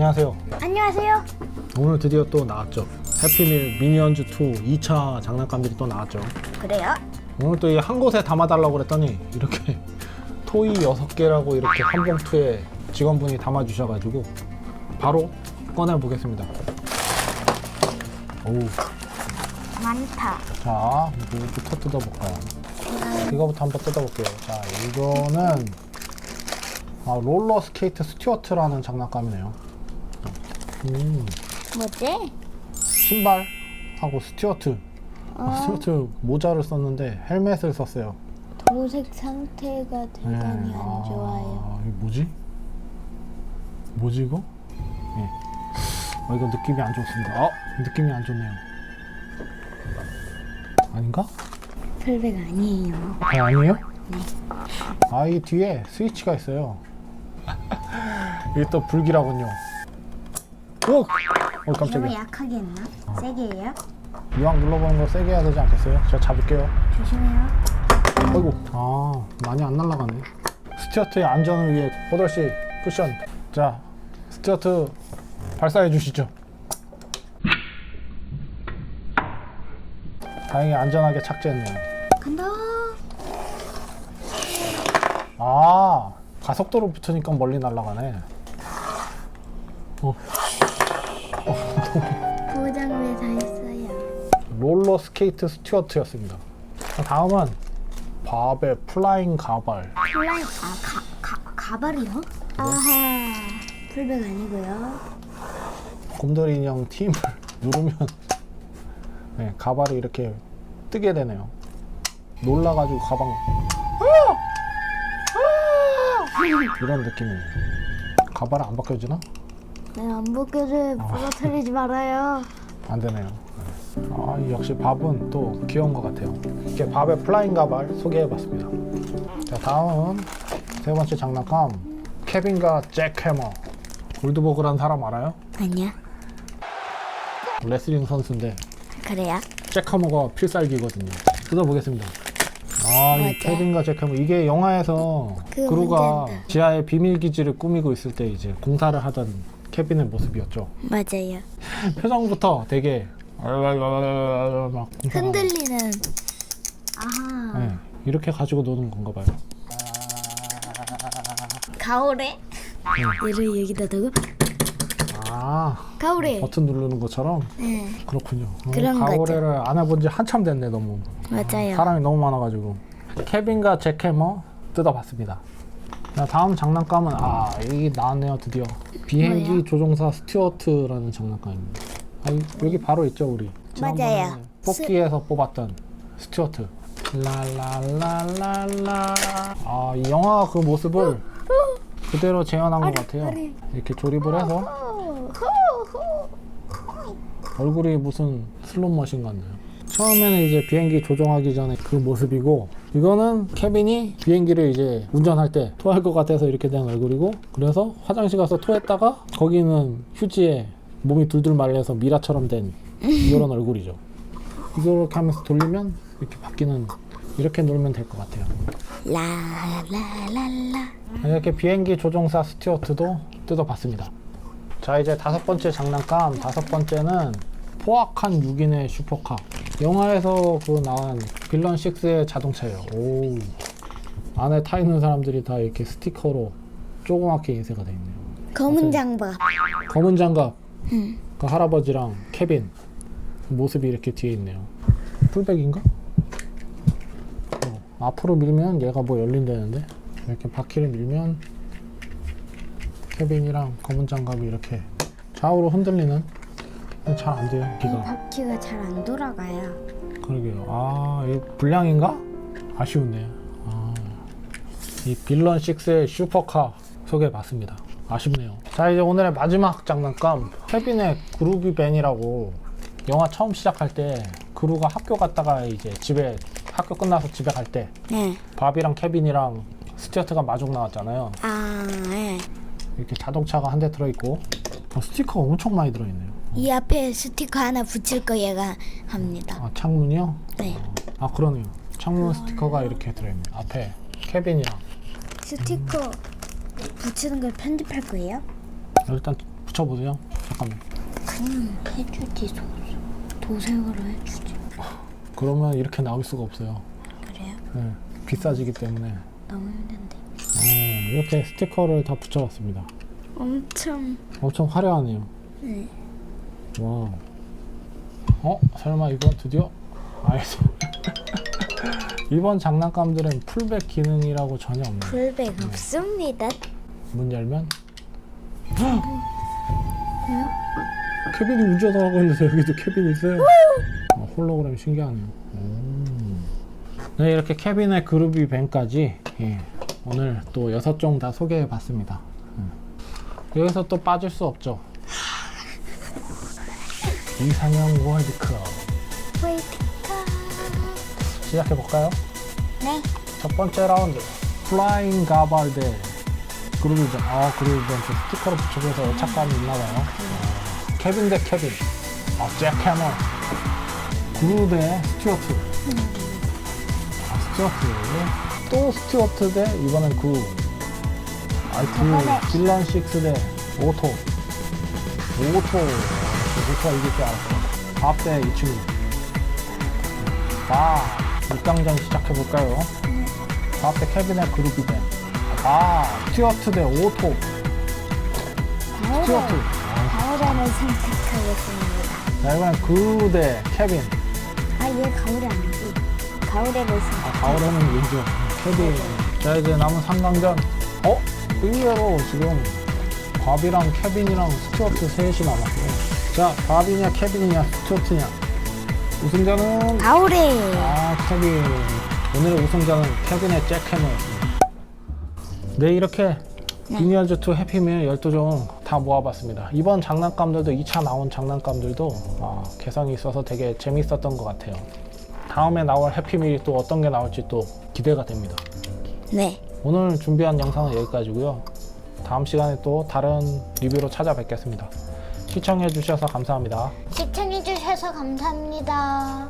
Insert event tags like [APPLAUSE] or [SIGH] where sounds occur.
안녕하세요. 안녕하세요. 오늘 드디어 또 나왔죠. 해피밀 미니언즈 2 2차 장난감들이 또 나왔죠. 그래요? 오늘 또 이 한 곳에 담아달라고 그랬더니 이렇게 [LAUGHS] 토이 6개라고 이렇게 한 봉투에 직원분이 담아주셔가지고 바로 꺼내보겠습니다. 오우. 많다. 자, 뭐부터 뜯어볼까요? 이거부터 한번 뜯어볼게요. 자, 이거는 아, 롤러 스케이트 스튜어트라는 장난감이네요. 음, 뭐지? 신발하고 스튜어트. 아, 스튜어트 모자를 썼는데 헬멧을 썼어요. 도색 상태가 대단히 안 아, 좋아요. 이게 뭐지? 뭐지 이거? 예. 어, 이거 느낌이 안 좋습니다. 어, 느낌이 안 좋네요. 아닌가? 풀백 아니에요. 아, 아니에요? 아, 이 뒤에 스위치가 있어요. 이게 또 불길하군요. 오! 어, 너무 깜짝이야. 약하게 했나? 세게 해요? 이왕 눌러보는 거 세게 해야 되지 않겠어요? 제가 잡을게요. 조심해요. 아이고, 아, 많이 안 날아가네. 스튜어트의 안전을 위해 포덜씨 쿠션. 자, 스튜어트 발사해 주시죠. 다행히 안전하게 착지했네요. 간다. 아, 가속도로 붙으니까 멀리 날아가네. 어, [LAUGHS] 보장을 다 했어요. 롤러 스케이트 스튜어트였습니다. 자, 다음은 바벨 플라잉 가발. 플라이 아 가, 가, 가발이요? 아하. 풀백 아니고요. 곰돌이 인형 팀을 [LAUGHS] 누르면 네, 가발이 이렇게 뜨게 되네요. 놀라가지고 가방 이런 느낌이에요. 가발 안 벗겨지나? 네, 안 벗겨져요. 부러뜨리지 말아요. 안 되네요. 네. 아, 역시 밥은 또 귀여운 것 같아요. 이렇게 밥의 플라잉 가발 소개해봤습니다. 자, 다음 세 번째 장난감 케빈과 잭 해머. 골드버그라는 사람 알아요? 아니야. 레슬링 선수인데 그래요? 잭 해머가 필살기거든요. 뜯어보겠습니다. 아, 이 맞아. 케빈과 잭 해머 이게 영화에서 그 그루가 문제인데. 지하에 비밀 기지를 꾸미고 있을 때 이제 공사를 하던 케빈의 모습이었죠. 맞아요. 표정부터 되게 막 흔들리는. 아하. 네, 이렇게 가지고 노는 건가 봐요. 가오래? 얘를 여기다 두고 아, 가오래. 버튼 누르는 것처럼 네. 그렇군요. 어, 그런 가오레를 안 해본 지 한참 됐네, 너무. 맞아요. 사람이 너무 많아가지고. 케빈과 잭 해머 뜯어봤습니다. 자, 다음 장난감은 아, 이게 나왔네요, 드디어. 비행기 뭐예요? 조종사 스튜어트라는 장난감입니다. 아, 이- 여기 바로 있죠, 우리. 지난번에 맞아요. 뽑기에서 뽑았던 스튜어트. 라라라라라. 아, 이 영화 그 모습을 그대로 재현한 것 같아요. 이렇게 조립을 해서 얼굴이 무슨 슬롯 머신 같네요. 처음에는 이제 비행기 조종하기 전에 그 모습이고 이거는 케빈이 비행기를 이제 운전할 때 토할 것 같아서 이렇게 된 얼굴이고 그래서 화장실 가서 토했다가 거기는 휴지에 몸이 둘둘 말려서 미라처럼 된 이런 얼굴이죠. 이렇게 하면서 돌리면 이렇게 바뀌는 이렇게 놀면 될 것 같아요. 라라라라. 이렇게 비행기 조종사 스튜어트도 뜯어봤습니다. 자 이제 다섯 번째 장난감 다섯 번째는 포악한 6인의 슈퍼카 영화에서 그 나온 빌런 6의 자동차예요. 오 안에 타 있는 사람들이 다 이렇게 스티커로 조그맣게 인쇄가 돼 있네요. 검은 장갑. 검은 장갑 응. 그 할아버지랑 케빈 모습이 이렇게 뒤에 있네요. 풀백인가? 어, 앞으로 밀면 얘가 뭐 열린다는데 이렇게 바퀴를 밀면 케빈이랑 검은 장갑이 이렇게 좌우로 흔들리는 잘 안 돼요 이 기가 바퀴가 잘 안 돌아가요. 그러게요 아이 불량인가? 아쉬운데 아, 이 빌런 6의 슈퍼카 소개해봤습니다 아쉽네요 자 이제 오늘의 마지막 장난감 케빈의 그루비 밴이라고 영화 처음 시작할 때 그루가 학교 갔다가 이제 집에 학교 끝나서 집에 갈 때 네. 바비랑 케빈이랑 스튜어트가 마중 나왔잖아요 아, 네. 이렇게 자동차가 한 대 들어있고 어, 스티커가 엄청 많이 들어있네요 이 앞에 스티커 하나 붙일 거 얘가 합니다. 아 창문이요? 네. 아 그러네요 창문 스티커가 이렇게 들어있네요 앞에 케빈이랑 스티커 붙이는 걸 편집할 거예요? 일단 붙여보세요. 잠깐만. 그냥 해주지 도, 도색으로 해주지. 그러면 이렇게 나올 수가 없어요. 그래요? 네, 비싸지기 때문에. 너무 힘든데. 어, 이렇게 스티커를 다 붙여봤습니다. 엄청. 엄청 화려하네요. 네. 와. 어? 설마 이번 드디어? 알겠어. [LAUGHS] 이번 장난감들은 풀백 기능이라고 전혀 없네요. 풀백 없습니다. 문 열면 케빈이 운전을 하고 있는데 여기도 케빈이 있어요. 어, 홀로그램 신기하네요. 음. 네 이렇게 케빈의 그루비 밴까지 예, 오늘 또 여섯 종 다 소개해 봤습니다. 음. 여기서 또 빠질 수 없죠. 이상형 월드컵 웨이트카. 시작해볼까요? 네. 첫 번째 라운드. 플라잉 가발 대 그루비벤 아 그루비벤 저 스티커로 붙여줘서 애착감이 있나봐요. 어, 케빈 대 케빈. 아 잭해머 그루 대 스튜어트. 아 스튜어트. 또 스튜어트 대 이번엔 그 저번에- 아이트 딜런 6대 오토. 오토 오토가 이길 줄 알았어 밥대이 친구 아 6강전 시작해볼까요? 앞에 케빈의 그룹이 돼. 아, 스튜어트 대 오토. 스튜어트. 가오라를 선택하겠습니다. 자, 이번엔 그루 대 케빈. 아, 얘 가오라 아니지. 가오라를 아, 선택. 가오레는 윤주. 케빈. 자, 이제 남은 3강전. 어? 의외로 지금 밥이랑 케빈이랑 스튜어트 셋이 남았어요. 자, 밥이냐, 케빈이냐, 스튜어트냐. 우승자는 가오레. 아, 케빈. 오늘의 우승자는 케빈의 잭해머였습니다. 네, 이렇게 리니어즈 2 해피밀 12종 다 모아봤습니다. 이번 장난감들도 2차 나온 장난감들도 아, 개성이 있어서 되게 재밌었던 것 같아요. 다음에 나올 해피밀이 또 어떤 게 나올지 또 기대가 됩니다. 네. 오늘 준비한 영상은 여기까지고요. 다음 시간에 또 다른 리뷰로 찾아뵙겠습니다. 시청해주셔서 감사합니다. 시청해주셔서 감사합니다.